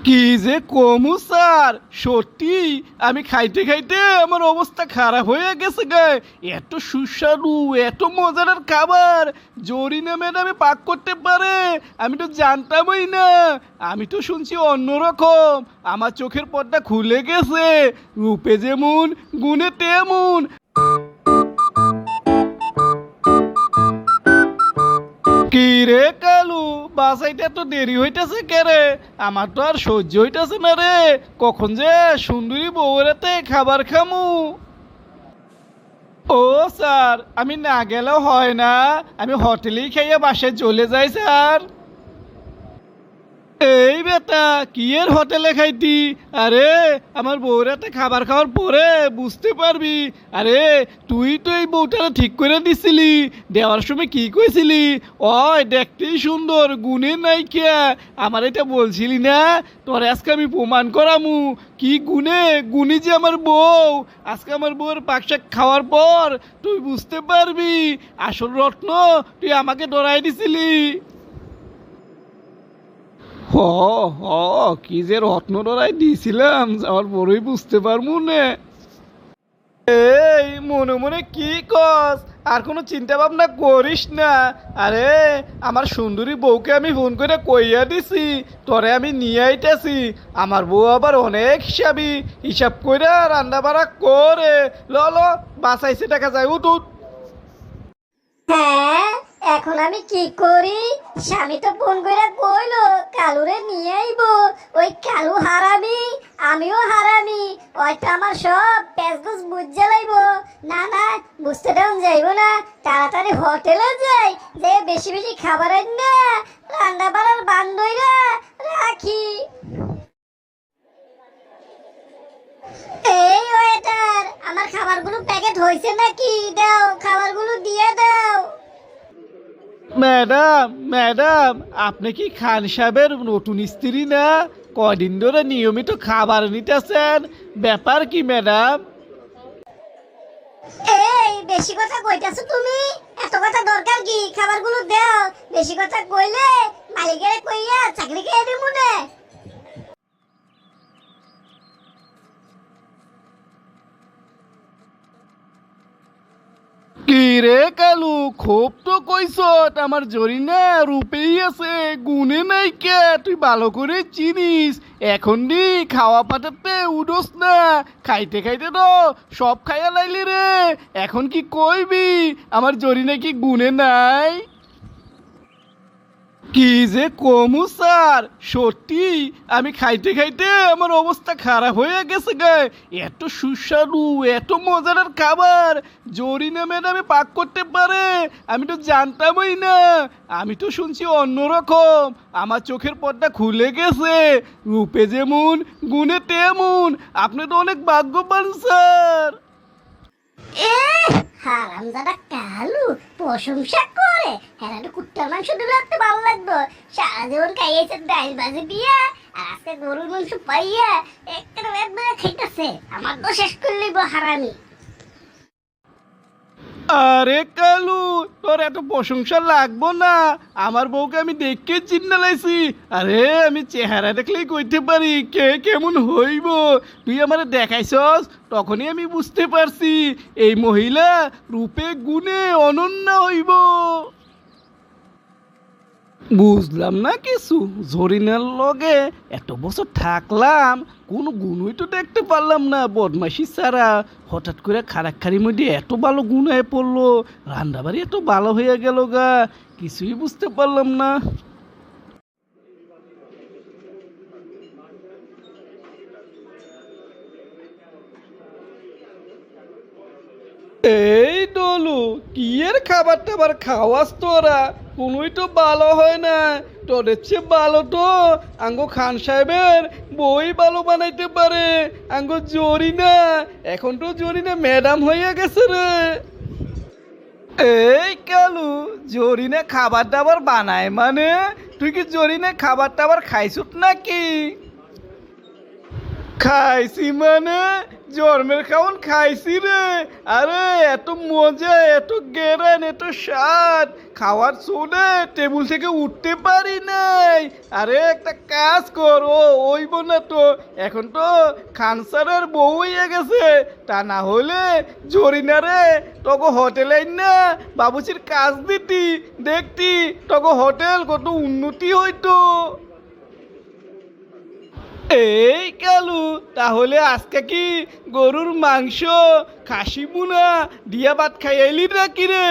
কি যে কমু স্যার? সত্যি? আমি খাইতে খাইতে আমার অবস্থা খারাপ হয়ে গেছে গে। এত সুস্বাদু, এত মজার খাবার। জরি জরিনা ম্যাডামে পাক করতে পারে। আমি তো জানতামই না। আমি তো শুনছি অন্যরকম। আমার চোখের পর্দা খুলে গেছে। রূপে যেমন, গুণে তেমন। কি রে বাসাইতে তো দেরি হইতেছে কে রে? আমার তো আর সহ্য হইতেছে না রে। কখন যে সুন্দরী বউরাতে খাবার খামু। ও স্যার, আমি না গেলেও হয় না। আমি হোটেলেই খাইয়া বাসায় চলে যাই, স্যার। এই বেটা, কি এর হোটেলে খাইতি? আরে, আমার বউরাতে খাবার খাওয়ার পরে বুঝতে পারবি। আরে, তুই তো এই বউটারে ঠিক করে দিছিলি। দেওয়ার সময় কি কইছিলি? ওই দেখতেই সুন্দর গুণের নাই কে আমার এটা বলছিলি না? তোর আজকে আমি প্রমাণ করামু। কি গুণে? গুণী যে আমার বউ। আজকে আমার বউয়ের পাকশাক খাওয়ার পর তুই বুঝতে পারবি। আসল রত্ন তুই আমাকে ডরাই দিছিলি। হ হ, কি যে রত্নডরাই দিয়েছিলাম আমার বড়ই বুঝতে পারব না। এই, মনে মনে কি কস? আর কোনো চিন্তা ভাবনা করিস না। আরে, আমার সুন্দরী বউকে আমি ফোন করে কইয়া দিছি, তোরে আমি নিয়ে আইতেছি। আমার বউ আবার অনেক হিসাবি, হিসাব করে রান্না বাড়া করে। ল বাঁচাইছে টাকা যায়, উঠ উঠ। হ্যাঁ এখন আমি কি করি? স্বামী তো ফোন করে কইলো কালুরে নিয়ে আইবো। ওই কালু হারামি, আমিও হারামি। হয়তো আমার সব পেসগুস বুঝে লাইবো। না না, বুঝতে দেন যাইবো না। তাড়াতাড়ি হোটেলে যাই, যে বেশি বেশি খাবার আন না রান্না বাড়ার বান্ধইরা রাখি। এই ওয়েটার আমার খাবারগুলো প্যাকেট হয়েছে নাকি? দাও, খাবারগুলো দিয়ে দাও। ম্যাডাম ম্যাডাম, আপনি কি খান সাহেবের নতুন স্ত্রী না? কদিন ধরে নিয়মিত খাবার নিতেছেন। ব্যাপার কি, ম্যাডাম? এই, বেশি কথা কইতাছো তুমি? এত কথা দরকার কি? খাবারগুলো দাও। বেশি কথা কইলে মালিকের কইয়া চাকরি খেয়ে দিমু না। রে কালু, খুব তো কইছত আমার জরি না রূপেই আছে, গুণে নাই কে, তুই ভালো করে চিনিস। এখন দি খাওয়া পাঠাতে উডোস না, খাইতে খাইতে তো সব খাইয়া লাইলি রে। এখন কি কইবি, আমার জরিনা কি গুণে নাই? কি যে কমু, স্যার? সত্যি? আমি খাইতে খাইতে আমার অবস্থা খারাপ হয়ে গেছে গে। এত সুস্বাদু, এত মজাদার খাবার। জরি জরিনা ম্যাডামে পাক করতে পারে? আমি তো জানতামই না। আমি তো শুনছি অন্যরকম। আমার চোখের পর্দা খুলে গেছে। রূপে যেমন, গুণে তেমন। আপনি তো অনেক ভাগ্যবান, স্যার। হারামজাদা কালু, প্রশংসা করে হ্যাঁ কুত্তার মাংস ভালো লাগতো খাইয়েছে দিয়া, আর আজকে গরুর মাংস পাইয়া একটা আমার তো শেষ করলি হারামি। আরে কালু, তোর এত প্রশংসা লাগবো না। আমার বউকে আমি দেখকে চিন্তা লাইছি। আরে, আমি চেহারা দেখলেই কইতে পারি, কে কেমন হইব? তুই আমার দেখাইছস, তখনই আমি বুঝতে পারছি। এই মহিলা রূপে গুণে অনন্য হইব। বুঝলাম না কিছু। জরিনার লগে এত বছর থাকলাম, কোনো গুণই তো দেখতে পারলাম না বদমাসি ছাড়া। হঠাৎ করে খারাক্ষারির মধ্যে এত ভালো গুণ হয়ে পড়ল, রান্নাবাড়ি এত ভালো হয়ে গেল গা, কিছুই বুঝতে পারলাম না এই ডলু কি এর খাবার টাবার খাওয়াস তোরা? কোনোই তো ভালো হয় না। তোদের চেয়ে ভালো তো আঙ্গো খান সাহেবের বই ভালো বানাইতে পারে। আঙ্গো জরি না এখন তো জরি না ম্যাডাম হয়ে গেছে রে। এই কালু, জরিনে খাবার দাবার বানায় মানে? তুই কি জরিনে খাবার টাবার খাইছত নাকি? খাইছি মানে জন্মের খাওন খাইছি রে। আরে, এত মজা, এত গেরান, এত স্বাদ। খাওয়ার শুনে টেবিল থেকে উঠতে পারি নাই। আরে, একটা কাজ কর, ও ওইব না তো। এখন তো খানসারের বউ হইয়া গেছে। তা না হলে জরিনা রে। তোকে হোটেলে না, বাবুচির কাজ দিতি। দেখতি তোকে হোটেল কত উন্নতি হইতো। এই কালু তাহলে আজকে কি গরুর মাংস খাসি মুনা দিয়া ভাত খাইয়াইলি না রে?